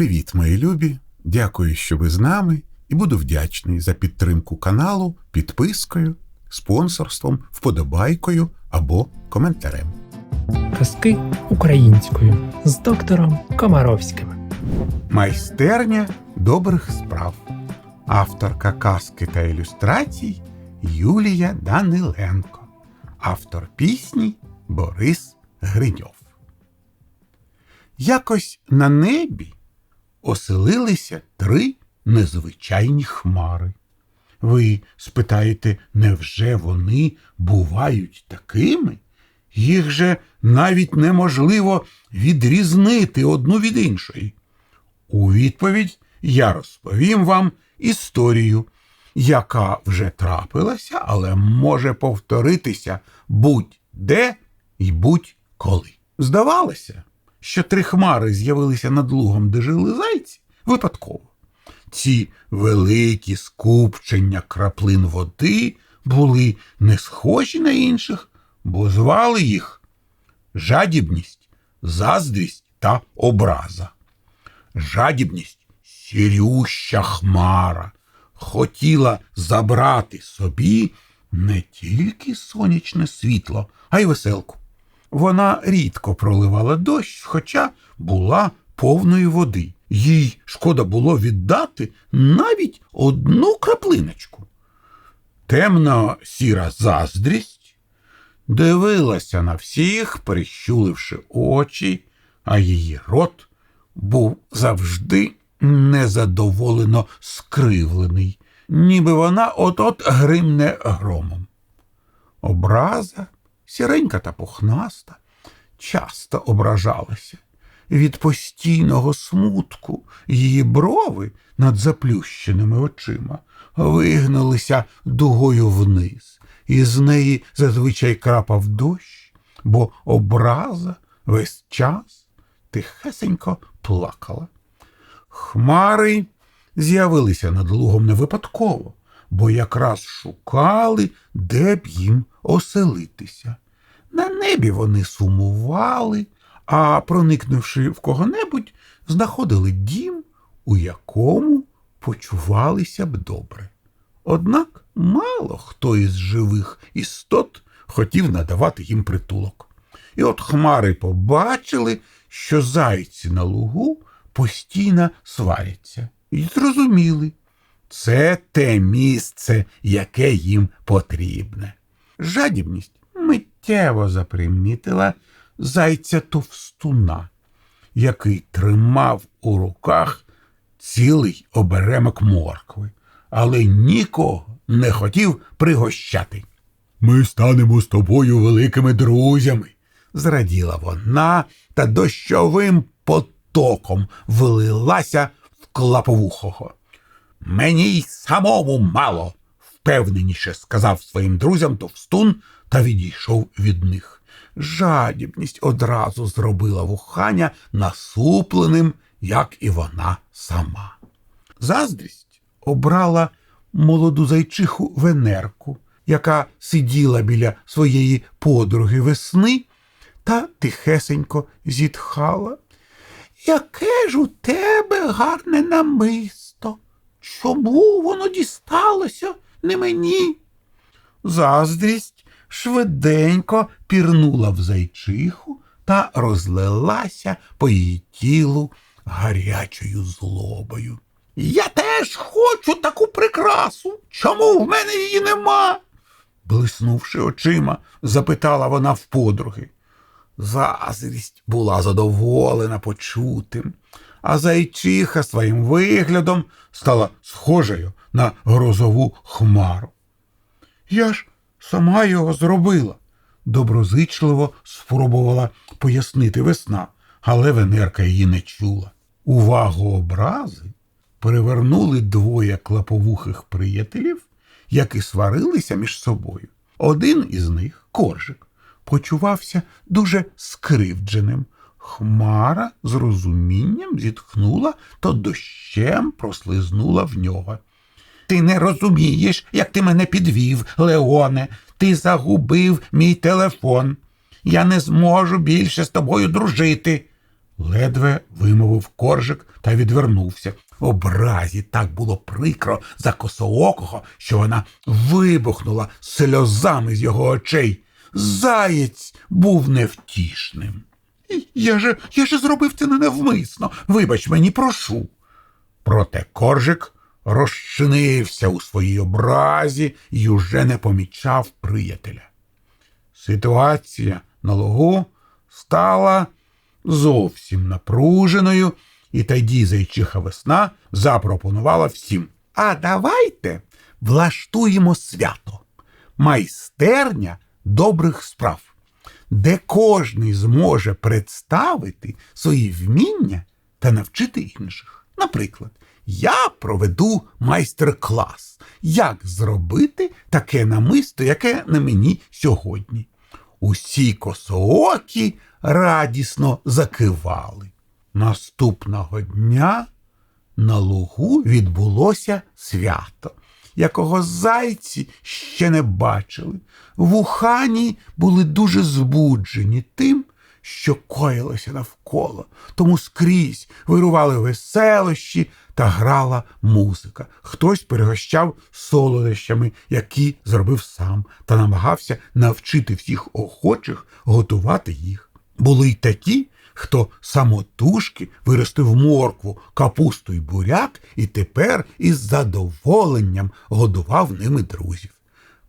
Привіт, мої любі! Дякую, що ви з нами, і буду вдячний за підтримку каналу підпискою, спонсорством, вподобайкою або коментарем. Казки українською з доктором Комаровським. Майстерня добрих справ. Авторка казки та ілюстрацій Юлія Даниленко. Автор пісні Борис Гриньов. Якось на небі оселилися три незвичайні хмари. Ви спитаєте, невже вони бувають такими? Їх же навіть неможливо відрізнити одну від іншої. У відповідь я розповім вам історію, яка вже трапилася, але може повторитися будь-де і будь-коли. Здавалося, що три хмари з'явилися над лугом, де жили зайці, випадково. Ці великі скупчення краплин води були не схожі на інших, бо звали їх жадібність, заздрість та образа. Жадібність сірюща хмара хотіла забрати собі не тільки сонячне світло, а й веселку. Вона рідко проливала дощ, хоча була повною води. Їй шкода було віддати навіть одну краплиночку. Темно сіра заздрість дивилася на всіх, прищуливши очі, а її рот був завжди незадоволено скривлений, ніби вона от-от гримне громом. Образа, сіренька та пухнаста, часто ображалася. Від постійного смутку її брови над заплющеними очима вигнулися дугою вниз, і з неї зазвичай крапав дощ, бо образа весь час тихесенько плакала. Хмари з'явилися над лугом не випадково, бо якраз шукали, де б їм оселитися. На небі вони сумували, а проникнувши в кого-небудь, знаходили дім, у якому почувалися б добре. Однак мало хто із живих істот хотів надавати їм притулок. І от хмари побачили, що зайці на лугу постійно сваряться, і зрозуміли, це те місце, яке їм потрібне. Жадібність миттєво запримітила зайця товстуна, який тримав у руках цілий оберемок моркви, але нікого не хотів пригощати. Ми станемо з тобою великими друзями, зраділа вона та дощовим потоком влилася в клаповухого. Мені й самому мало, впевненіше сказав своїм друзям товстун та відійшов від них. Жадібність одразу зробила вухання насупленим, як і вона сама. Заздрість обрала молоду зайчиху Венерку, яка сиділа біля своєї подруги весни та тихесенько зітхала. Яке ж у тебе гарне намисто? Чому воно дісталося не мені? Заздрість швиденько пірнула в зайчиху та розлилася по її тілу гарячою злобою. Я теж хочу таку прикрасу. Чому в мене її нема? блиснувши очима, запитала вона в подруги. Заздрість була задоволена почутим, а зайчиха своїм виглядом стала схожою на грозову хмару. Я ж сама його зробила, доброзичливо спробувала пояснити весна, але Венерка її не чула. Увагу образи привернули двоє клаповухих приятелів, які сварилися між собою. Один із них, коржик, почувався дуже скривдженим. Хмара з розумінням зітхнула, то дощем прослизнула в нього. Ти не розумієш, як ти мене підвів, Леоне. Ти загубив мій телефон. Я не зможу більше з тобою дружити. ледве вимовив коржик та відвернувся. Образі так було прикро за косоокого, що вона вибухнула сльозами з його очей. Заєць був невтішним. Я же, я же зробив це ненавмисно. Вибач мені, прошу. Проте коржик розчинився у своїй образі і уже не помічав приятеля. Ситуація на лугу стала зовсім напруженою, і тоді зайчиха весна запропонувала всім. А давайте влаштуємо свято, майстерня добрих справ, де кожний зможе представити свої вміння та навчити інших. Наприклад, я проведу майстер-клас, як зробити таке намисто, яке на мені сьогодні. Усі косоокі радісно закивали. Наступного дня на лугу відбулося свято, якого зайці ще не бачили. Вухані були дуже збуджені тим, що коїлося навколо, тому скрізь вирували веселощі та грала музика. Хтось перегощав солодощами, які зробив сам, та намагався навчити всіх охочих готувати їх. Були й такі, хто самотужки виростив моркву, капусту й буряк і тепер із задоволенням годував ними друзів.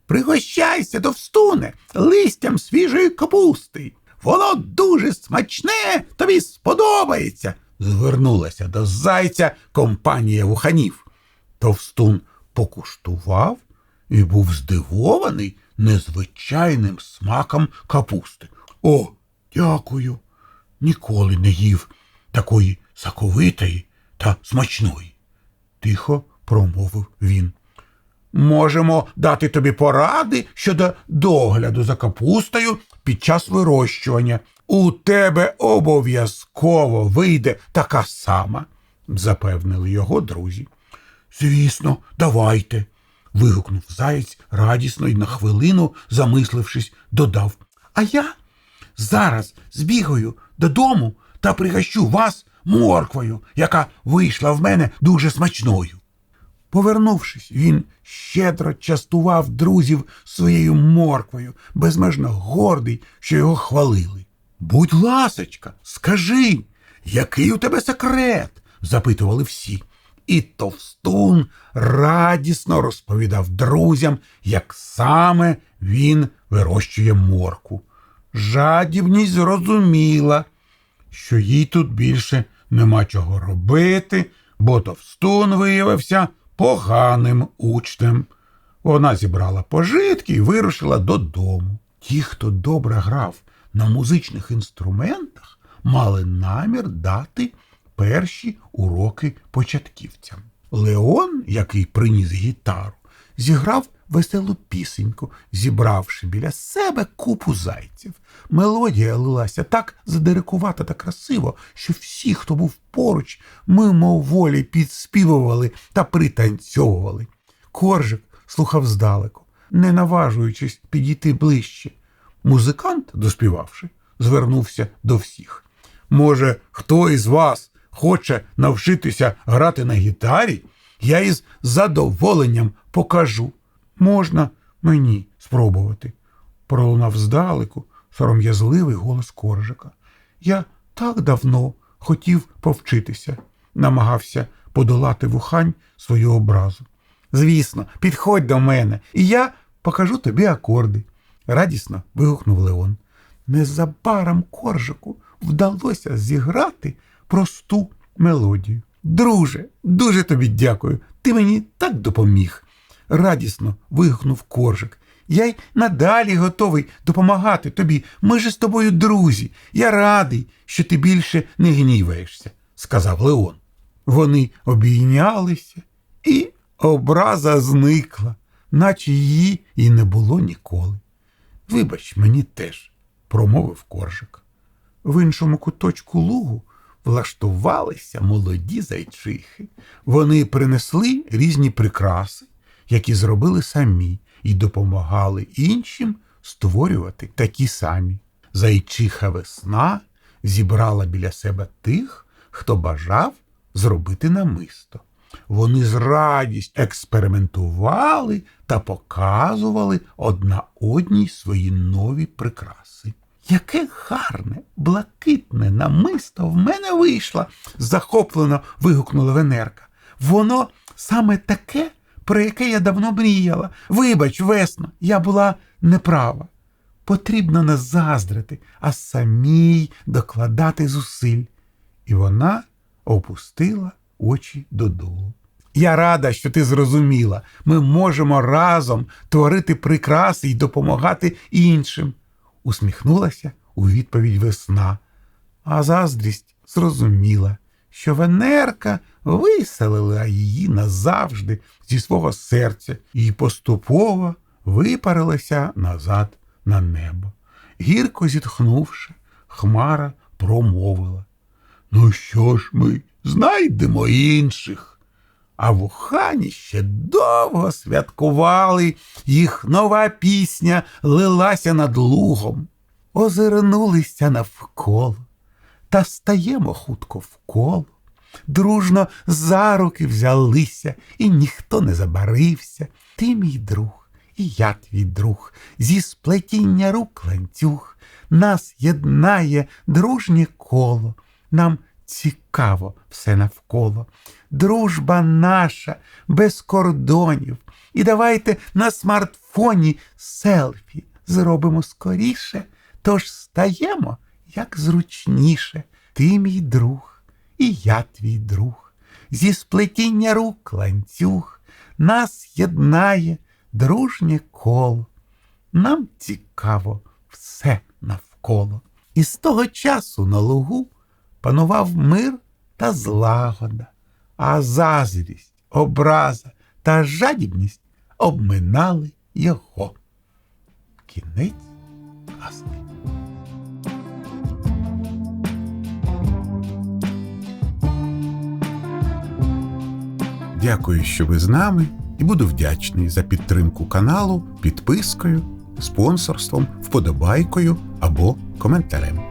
Пригощайся, товстуне, листям свіжої капусти. Воно дуже смачне, тобі сподобається. Звернулася до зайця компанія вуханів. Товстун покуштував і був здивований незвичайним смаком капусти. О, дякую. Ніколи не їв такої соковитої та смачної. Тихо промовив він. Можемо дати тобі поради щодо догляду за капустою під час вирощування. У тебе обов'язково вийде така сама, запевнили його друзі. Звісно, давайте. вигукнув заєць радісно і на хвилину, замислившись, додав. А я зараз збігаю додому та пригощу вас морквою, яка вийшла в мене дуже смачною. Повернувшись, він щедро частував друзів своєю морквою, безмежно гордий, що його хвалили. Будь ласочка, скажи, який у тебе секрет? запитували всі. І товстун радісно розповідав друзям, як саме він вирощує морку. Жадібність зрозуміла, що їй тут більше нема чого робити, бо товстун виявився поганим учнем. Вона зібрала пожитки і вирушила додому. Ті, хто добре грав на музичних інструментах, мали намір дати перші уроки початківцям. Леон, який приніс гітару, зіграв веселу пісеньку, зібравши біля себе купу зайців. Мелодія лилася так задирикувато та красиво, що всі, хто був поруч, мимоволі підспівували та пританцьовували. Коржик слухав здалеку, не наважуючись підійти ближче. Музикант, доспівавши, звернувся до всіх. Може, хто із вас хоче навчитися грати на гітарі? Я із задоволенням покажу. Можна мені спробувати, пролунав здалеку сором'язливий голос коржика. Я так давно хотів повчитися, намагався подолати вухань свою образу. Звісно, підходь до мене, і я покажу тобі акорди, радісно вигукнув Леон. Незабаром коржику вдалося зіграти просту мелодію. Друже, дуже тобі дякую. Ти мені так допоміг. Радісно вигукнув коржик. Я й надалі готовий допомагати тобі. Ми ж з тобою друзі. Я радий, що ти більше не гніваєшся, сказав Леон. Вони обійнялися, і образа зникла, наче її і не було ніколи. Вибач мені теж, промовив коржик. В іншому куточку лугу влаштувалися молоді зайчихи. Вони принесли різні прикраси, які зробили самі, і допомагали іншим створювати такі самі. Зайчиха весна зібрала біля себе тих, хто бажав зробити намисто. Вони з радістю експериментували та показували одна одній свої нові прикраси. Яке гарне, блакитне намисто в мене вийшло, захоплено вигукнула Венерка. Воно саме таке, про яке я давно мріяла. Вибач, весно, я була неправа. Потрібно не заздрити, а самій докладати зусиль. І вона опустила очі додолу. Я рада, що ти зрозуміла. Ми можемо разом творити прикраси і допомагати іншим, усміхнулася у відповідь весна, а заздрість зрозуміла, що Венерка виселила її назавжди зі свого серця і поступово випарилася назад на небо. Гірко зітхнувши, Хмара промовила. Ну що ж ми знайдемо інших? А в Ухані ще довго святкували, їх нова пісня лилася над лугом. Озирнулися навколо, та стаємо хутко в коло. Дружно за руки взялися, і ніхто не забарився. Ти мій друг, і я твій друг, зі сплетіння рук ланцюг. Нас єднає дружнє коло, нам цікаво все навколо. Дружба наша без кордонів. І давайте на смартфоні селфі зробимо скоріше, тож стаємо як зручніше. Ти мій друг, і я твій друг. Зі сплетіння рук ланцюг нас єднає дружнє коло. Нам цікаво все навколо. І з того часу на лугу панував мир та злагода, а заздрість, образа та жадібність обминали його. Кінець казки. Дякую, що ви з нами, і буду вдячний за підтримку каналу підпискою, спонсорством, вподобайкою або коментарем.